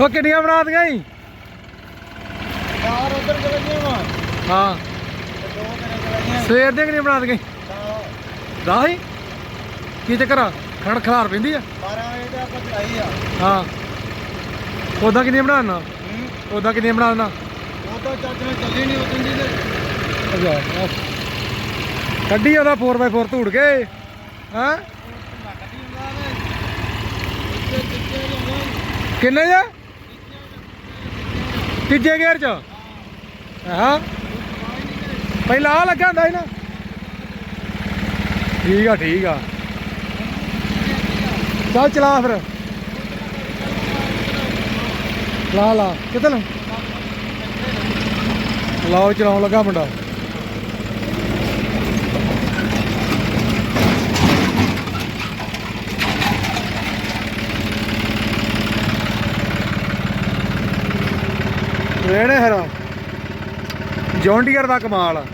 ਉਹ ਕਿੰਨੀਆਂ ਬਣਾ ਦਈਆਂ ਈ ਚਾਰ ਉਧਰ ਚਲੇ ਗਏ ਵਾ। ਹਾਂ। ਦੋ ਸਵੇਰ ਦੀਆਂ ਕਿੰਨੀਆਂ ਬਣਾ ਦਈਆਂ ਦਸ ਹੀ ਕੀ ਚੱਕਰ ਆ? ਖੜ ਖਲਾਰ ਪੈਂਦੀ ਆ? 12 ਵਜੇ ਤੇ ਆਪਾਂ ਚਲਾਈ ਆ। ਹਾਂ। ਉਦਾਂ ਕਿੰਨੀਆਂ ਬਣਾਉਣਾ ਉਦਾਂ ਕਿੰਨੀਆਂ ਬਣਾਉਣਾ ਤਾਂ ਚੱਜ ਨਾਲ ਚੱਲੀ ਨਹੀਂ ਉਦੋਂ ਦੀ ਤੇ। ਅੱਛਾ ਕੱਢੀ ਉਹਦਾ 4x4 ਧੂੜ ਕੇ। ਹਾਂ? ਕਿੰਨੇ ਜਾ ਤੀਜੇ ਗੇਅਰ ਚ। ਹਾਂ। ਪਹਿਲਾਂ ਆ ਲੱਗਾ ਹੁੰਦਾ ਸੀ ਨਾ। ਠੀਕ ਆ ਠੀਕ ਆ। ਚੱਲ ਚਲਾ ਫਿਰ। ਲਾ ਲਾ। ਕਿੱਥੇ ਲਾ ਲਾਓ, ਚਲਾਉਣ ਲੱਗਾ ਮੁੰਡਾ। ਵੇਣੇ ਫਿਰ। ਜੌਂਡੀਅਰ ਦਾ ਕਮਾਲ। ਆ।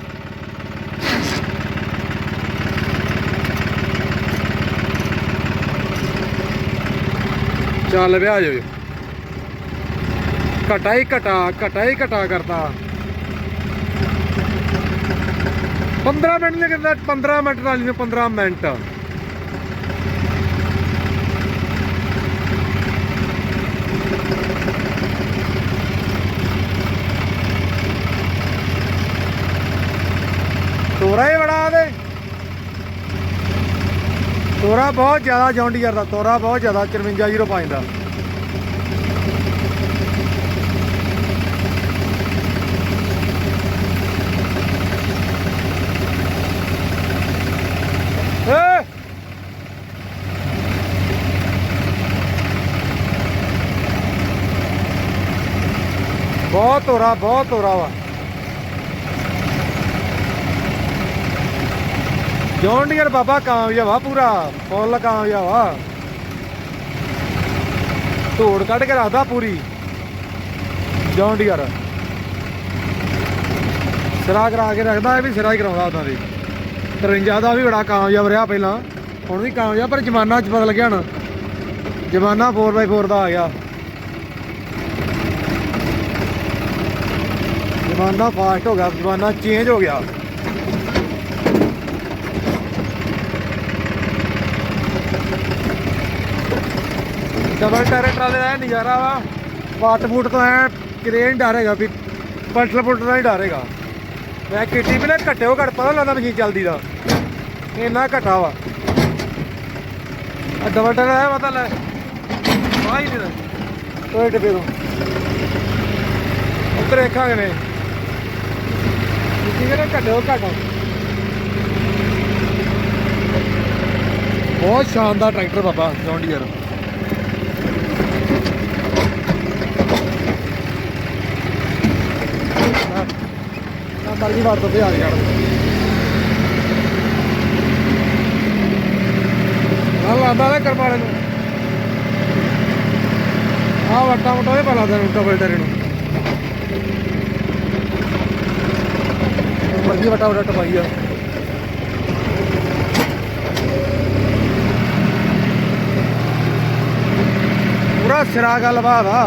ਚੱਲ ਵਿਆ ਜੋ। ਘਟਾ ਹੀ ਘਟਾ ਘਟਾ ਹੀ ਘਟਾ ਕਰਦਾ। 15 ਮਿੰਟ ਨੇ ਕਹਿੰਦਾ 15 ਮਿੰਟ ਨਾਲ 15 ਮਿੰਟ। ਤੋਰਾ ਹੀ ਬੜਾ ਦੇ। ਤੋਰਾ ਬਹੁਤ ਜ਼ਿਆਦਾ ਜੌਂਡੀਅਰ ਦਾ ਤੋਰਾ ਬਹੁਤ ਜ਼ਿਆਦਾ 5405 ਦਾ। ਬਹੁਤ ਤੋਰਾ ਬਹੁਤ ਤੋਰਾ ਵਾ। ਜੌਨ ਡੀਅਰ ਬਾਬਾ ਕਾਮਯਾਬ ਆ ਪੂਰਾ, ਫੁੱਲ ਕਾਮਯਾਬ ਆ। ਧੂੜ ਕੱਢ ਕੇ ਰੱਖਦਾ ਪੂਰੀ। ਜੌਨ ਡੀਅਰ ਸਿਰਾ ਕਰਾ ਕੇ ਰੱਖਦਾ, ਇਹ ਵੀ ਸਿਰਾ ਹੀ ਕਰਾਉਂਦਾ ਉਦਾਂ ਦੀ 53 ਦਾ ਵੀ ਬੜਾ ਕਾਮਯਾਬ ਰਿਹਾ ਪਹਿਲਾਂ, ਹੁਣ ਵੀ ਕਾਮਯਾਬ, ਪਰ ਜ਼ਮਾਨਾ ਚ ਬਦਲ ਗਿਆ ਨਾ। ਜ਼ਮਾਨਾ 4x4 ਦਾ ਆ ਗਿਆ। ਜ਼ਮਾਨਾ ਫਾਸਟ ਹੋ ਗਿਆ, ਜ਼ਮਾਨਾ ਚੇਂਜ ਹੋ ਗਿਆ। ਡਬਲ ਟਾਇਰ ਟਰਾਲੇ ਦਾ ਨਜ਼ਾਰਾ ਵਾ। ਵਾਟ ਫੁੱਟ ਤੋਂ ਐ ਕ੍ਰੇਨ ਡਰੇਗਾ ਵੀ ਪਟਲ ਪੁੱਟ ਦਾ ਹੀ ਡਰੇਗਾ ਮੈਂ ਕਿਟੀ ਵੀ ਨਾ ਘੱਟਿਓ ਘੱਟ ਪਤਾ ਲੱਗਦਾ ਮਸ਼ੀਨ ਚੱਲਦੀ ਦਾ। ਇੰਨਾ ਘਟਾ ਵਾ। ਆ ਡਬਲ ਟਾਇਰ ਆਇਆ ਪਤਾ ਲੈ। ਵਾਹੀ ਨਹੀਂ ਟੋਏ ਡੱਬੇ ਉੱਤਰ ਦੇਖਾਂਗੇ ਨੇ ਕਿਤੇ ਨਾ ਘੱਟਿਓ ਘੱਟ ਬਹੁਤ ਸ਼ਾਨਦਾਰ ਟਰੈਕਟਰ ਬਾਬਾ ਜੌਨ ਡੀਅਰ ਨਾ ਮਰਜ਼ੀ ਵਾਰ ਤੋਂ ਤੇ ਆ ਗਿਆ ਆ ਲਾਦਾ ਲੈ ਕਰਮਾਲੇ ਨੂੰ ਆ ਵਟਾ ਵਟਾ ਇਹ ਪਲਾ ਦੇ ਡਬਲ ਟਰੇ ਨੂੰ। ਮਰਜ਼ੀ ਵਟਾ ਵਟਾ ਟਪਾਈ ਆ। ਪੂਰਾ ਸਿਰਾ ਗੱਲਬਾਤ ਆ।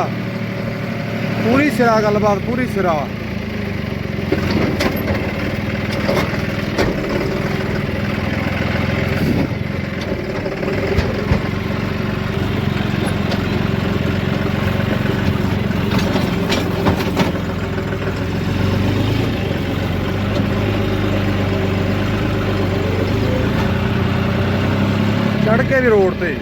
ਪੂਰੀ ਸਿਰਾ ਗੱਲਬਾਤ, ਪੂਰੀ ਸਿਰਾ। ਚੜ ਕੇ ਵੀ ਰੋਡ ਤੇ।